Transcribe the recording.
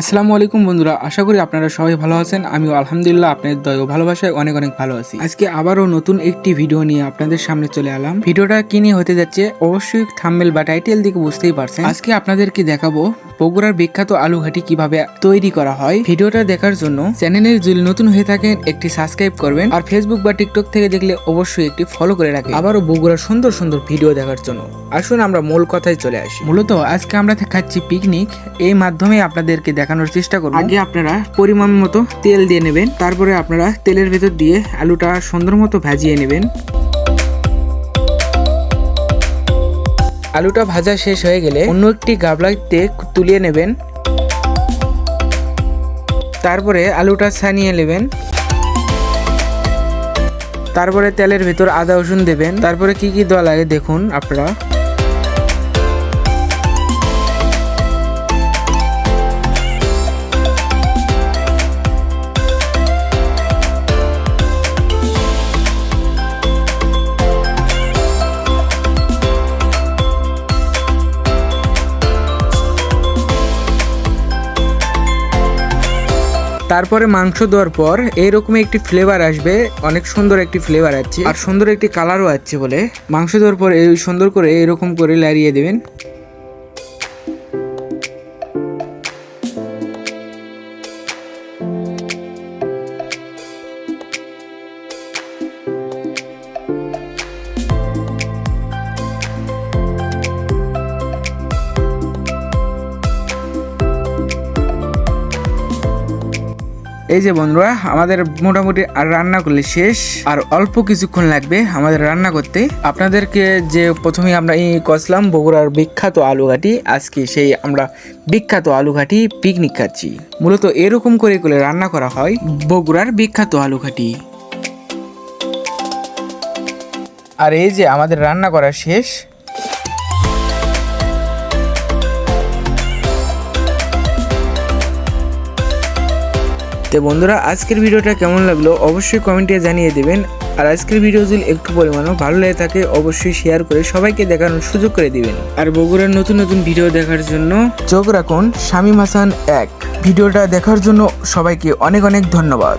আসসালামু আলাইকুম বন্ধুরা, আশা করি আপনারা সবাই ভালো আছেন। আমিও আলহামদুলিল্লাহ আপনাদের দয় ও ভালোবাসায় অনেক অনেক ভালো আছি। আজকে আবারও নতুন একটি ভিডিও নিয়ে আপনাদের সামনে চলে এলাম। ভিডিওটা কি নিয়ে হতে যাচ্ছে, অবশ্যই থাম্বেল বা টাইটেল দিকে বুঝতেই পারছেন। আজকে আপনাদেরকে দেখাবো বগুড়ার বিখ্যাত আলু ঘাটি কীভাবে তৈরি করা হয়। ভিডিওটা দেখার জন্য চ্যানেলের যদি নতুন হয়ে থাকেন, একটি সাবস্ক্রাইব করবেন। আর ফেসবুক বা টিকটক থেকে দেখলে অবশ্যই একটি ফলো করে রাখবেন। আবারও বগুড়ার সুন্দর সুন্দর ভিডিও দেখার জন্য। আসুন আমরা মূল কথায় চলে আসি। মূলত আজকে আমরা খাচ্ছি পিকনিক এই মাধ্যমে আপনাদেরকে দেখানোর চেষ্টা করব। আগে আপনারা পরিমাণ মতো তেল দিয়ে নেবেন, তারপরে আপনারা তেলের ভেতর দিয়ে আলুটা সুন্দর মতো ভাজিয়ে নেবেন। আলুটা ভাজা শেষ হয়ে গেলে অন্য একটি গাবলাতে তুলিয়ে নেবেন। তারপরে আলুটা ছানিয়ে নেবেন। তারপরে তেলের ভেতর আদা রসুন দেবেন। তারপরে কি কি দেওয়া লাগে দেখুন আপনারা। তারপরে মাংস দেওয়ার পর এরকম একটি ফ্লেভার আসবে, অনেক সুন্দর একটি ফ্লেভার আছে। আর সুন্দর একটি কালারও আছে বলে। মাংস দেওয়ার পর এই সুন্দর করে এরকম করে লাড়িয়ে দেবেন। এই যে বন্ধুরা, আমাদের মোটামুটি আর রান্না করলে শেষ, আর অল্প কিছুক্ষণ লাগবে আমাদের রান্না করতে। আপনাদেরকে যে প্রথমে আমরা এই কষলাম, বগুড়ার বিখ্যাত আলু ঘাটি আজকে সেই আমরা বিখ্যাত আলু ঘাটি পিকনিক খাচ্ছি। মূলত এরকম করে করে রান্না করা হয় বগুড়ার বিখ্যাত আলু ঘাটি আর এই যে আমাদের রান্না করা শেষ তো বন্ধুরা, আজকের ভিডিওটা কেমন লাগল অবশ্যই কমেন্টে জানিয়ে দেবেন। আর আজকের ভিডিও যদি একটু পরিমাণও ভালো লাগে থাকে, অবশ্যই শেয়ার করে সবাইকে দেখানোর সুযোগ করে দিবেন। আর বগুড়ার নতুন নতুন ভিডিও দেখার জন্য চোখ রাখুন শামীম হাসান এক। ভিডিওটা দেখার জন্য সবাইকে অনেক অনেক ধন্যবাদ।